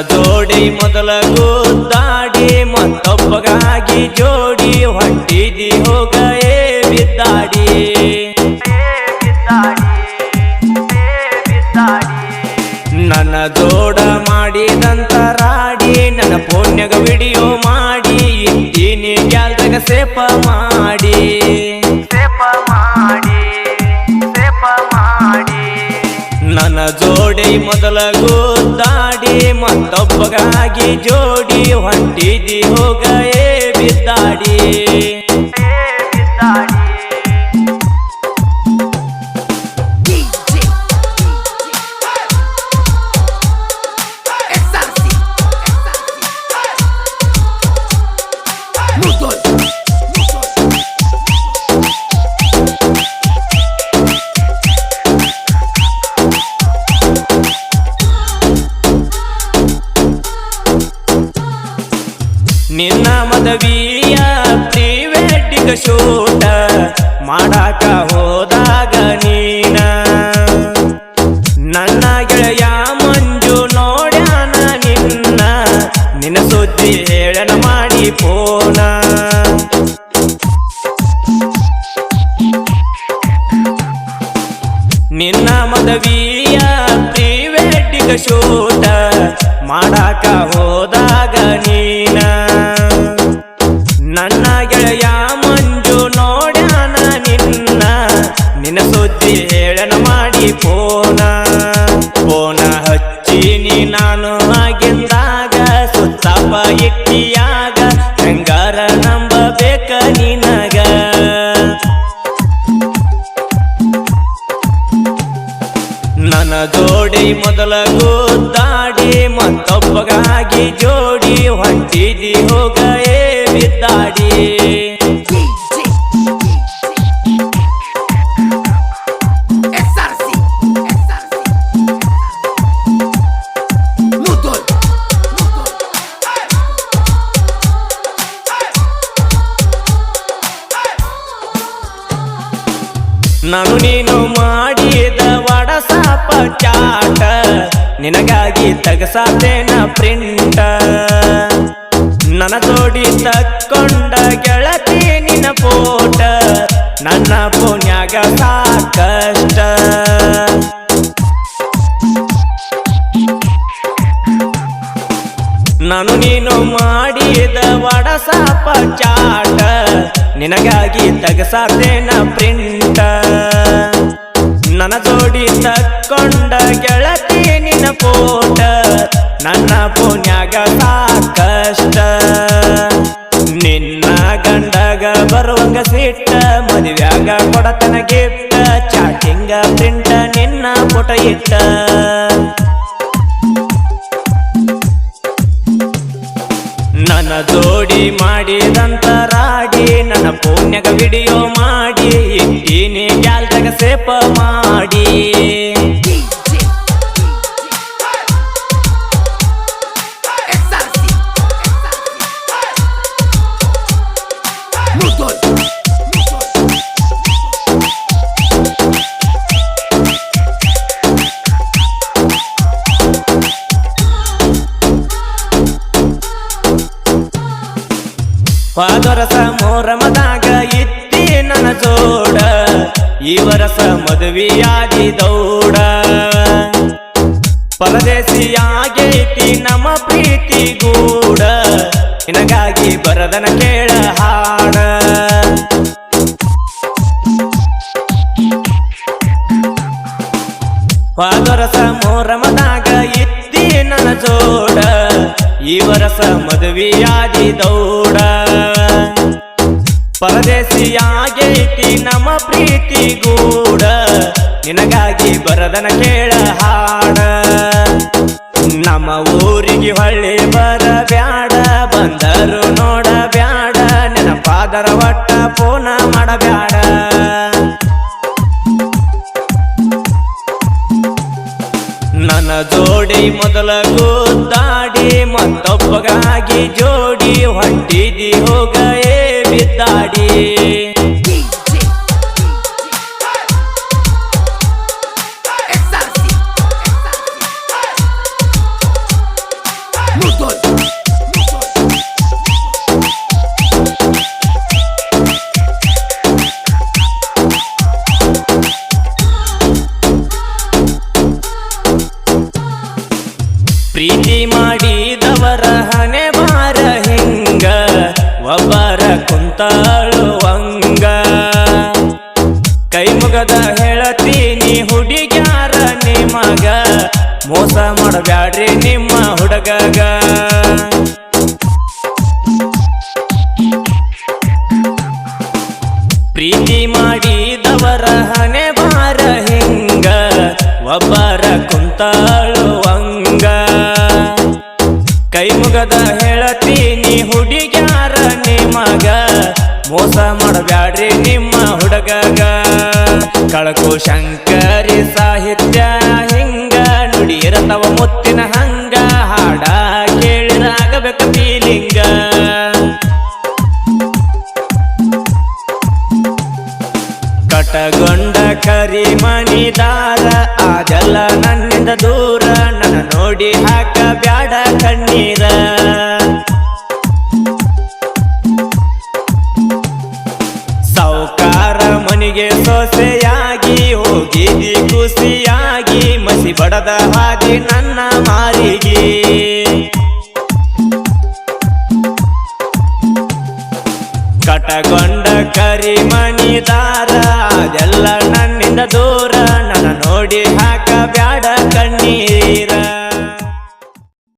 ಜೋಡಿ ಮೊದಲ ಗುದ್ದಾಡಿ, ಮತ್ತೊಬ್ಬಗಾಗಿ ಜೋಡಿ ಹೊಂಟಿದಿ, ಹೋಗ ಏ ಬಿದ್ದಾಡಿ ನನ್ನ ಜೋಡ ಮಾಡಿದಂತ ರಾಡಿ ನನ್ನ ಪುಣ್ಯಗ ವಿಡಿಯೋ ಮಾಡಿ ಇದ್ದೀನಿ ಗ್ಯಾಲ್ದಾಗ ಸೇಪ ಮಾಡಿ. ಜೋಡಿ ಮೊದಲ ಗುದ್ದಾಡಿ ಮತ್ತೊಬ್ಬಗಾಗಿ ಜೋಡಿ ಹೊಂಟಿದಿ ಹೋಗ ಏ ಬಿದ್ದಾಡಿ. ನಿನ್ನ ಮದವಿಯ ಪ್ರೀ ವೆಡ್ಡಿಂಗ್ ಶೂಟ ಮಾಡಾಕ ಹೋದಾಗ ನೀನ. ನನ್ನ ಗೆಳೆಯ ಮಂಜು ನೋಡ್ಯಾನ ನಿನ್ನ. ನಿನ್ನ ಸುದ್ದಿ ಹೇಳನ ಮಾಡಿ ಪೋನ. ನಿನ್ನ ಮದವಿಯ ಪ್ರೀ ವೆಡ್ಡಿಂಗ್ ಶೂಟ ಮಾಡಾಕ ಹೋದಾಗ ಹೇಳನ ಮಾಡಿ ಫೋನ ಫೋನ ಹಚ್ಚಿನಿ ನಾನು ಆಗಿಂದಾಗ ಸುತ್ತಪ್ಪ ಇಟ್ಟಿಯಾಗ, ಹೆಂಗಾರ ನಂಬಬೇಕ ನಿನಗ. ನನ್ನ ಜೋಡಿ ಮೊದಲ ಗೊತ್ತಾಡಿ ಮತ್ತೊಬ್ಬಗಾಗಿ ಜೋಡಿ ನಾನು ನೀನು ಮಾಡಿದ ವಡಸಾಪ ಚಾಟ. ನಿನಗಾಗಿ ತಗಸಾತೇನ ಪ್ರಿಂಟ. ನನ್ನ ತೋಡಿ ತಕ್ಕೊಂಡ ಗೆಳತಿ ನಿನ್ನ ಫೋಟ. ನನ್ನ ಪುಣ್ಯಾಗ ಸಾಕಷ್ಟ. ನಾನು ನೀನು ಮಾಡಿದ ವಡಸಾಪ ಚಾಟ. ನಿನಗಾಗಿ ತಗಸಾತೇನ ಪ್ರಿಂಟ. ನನ್ನ ಜೋಡಿ ತಕ್ಕೊಂಡ ಗೆಳತಿ ನಿನ್ನ ಪೋಟ. ನನ್ನ ಪುಣ್ಯಾಗ ಸಾಕಷ್ಟ. ನಿನ್ನ ಗಂಡಗ ಬರುವಂಗ ಸಿಟ್ಟ, ಮದುವ್ಯಾಗ ಕೊಡತನ ಗಿಫ್ಟ ಚಾಟಿಂಗ ಪ್ರಿಂಟ ನಿನ್ನ ಪುಟ ಇಟ್ಟ. ಮಾಡಿದಂತ ರಾಡಿ ನನ್ನ ಪುಣ್ಯಗ ವಿಡಿಯೋ ಮಾಡಿ ಇಟ್ಟೀನಿ ಗ್ಯಾಲ್ದಾಗ ಸೇಪ ಮಾಡಿ. ಜೋಡ ಈ ವರಸ ಮದುವೆಯಾಗಿ ದೌಡ. ಪರದೇಶಿಯಾಗೈತಿ ನಮ್ಮ ಪ್ರೀತಿ ಗೂಡ, ನಿನಗಾಗಿ ಬರದನ ಕೇಳ ಹಾಡ. ಪಾದರಸ ಮೋರಮದಾಗ ಇತ್ತಿ ನನ್ನ ಜೋಡ ಈ ವರಸ ಮದುವೆಯಾಗಿ ದೌಡ. ಪರದೇಶಿಯಾಗೈತಿ ನಮ್ಮ ಪ್ರೀತಿ ಗೂಡ. ನಿನಗಾಗಿ ಬರದನ ಕೇಳ ಹಾಡ. ನಮ್ಮ ಊರಿಗೆ ಹೊಳ್ಳಿ ಬರ ಬ್ಯಾಡ ಬಂದರು ನೋಡ ಬ್ಯಾಡ ನೆನಪಾದರ ಒಟ್ಟ ಫೋನ ಮಾಡಬ್ಯಾಡ. ನನ್ನ ಜೋಡಿ ಮೊದಲ ಗುದ್ದಾಡಿ, ಮತ್ತೊಬ್ಬಗಾಗಿ ಜೋಡಿ ಹೊಂಟಿದಿ ಹೋಗ ಏ ಬಿದ್ದಾಡಿ. ಪ್ರೀತಿ ಮಾಡಿದವರ ಹಣೆ ಬಾರ ಹಿಂಗ, ಒಬ್ಬರ ಕುಂತಾಳು ಅಂಗ. ಕೈ ಮುಗದ ಹೇಳತೀನಿ ಹುಡುಗ್ಯಾರ ನಿಮಗ ಮೋಸ ಮಾಡಬ್ಯಾಡ್ರಿ ನಿಮ್ಮ ಹುಡುಗಗ. ಪ್ರೀತಿ ಮಾಡಿದವರ ಮೋಸ ಮಾಡಬ್ಯಾಡ್ರಿ ನಿಮ್ಮ ಹುಡುಗಗ. ಕಳಕು ಶಂಕರಿ ಸಾಹಿತ್ಯ ಹಿಂಗ ನುಡಿ ಇರತವ ಮುತ್ತಿನ ಹಂಗ. ಹಾಡ ಕೇಳಿರಾಗಬೇಕ ಫೀಲಿಂಗ ಕಟಗೊಂಡ ಕರಿಮಣಿದಾರ ಆಜಲ್ಲ ನನ್ನಿಂದ ದೂರ. ನನ್ನ ನೋಡಿ ಹಾಕ ಬ್ಯಾಡ ಕಣ್ಣೀರ. ಮನಿಗೆ ಸೊಸೆಯಾಗಿ ಹೋಗಿದಿ ಖುಷಿಯಾಗಿ ಮಸಿ ಬಡದ ಹಾಗೆ ನನ್ನ ಮಾರಿಗೆ. ಕಟಗೊಂಡ ಕರಿಮಣಿದಾರ, ಅದೆಲ್ಲ ನನ್ನಿಂದ ದೂರ, ನನ್ನ ನೋಡಿ ಹಾಕ ಬ್ಯಾಡ ಕಣ್ಣೀರ.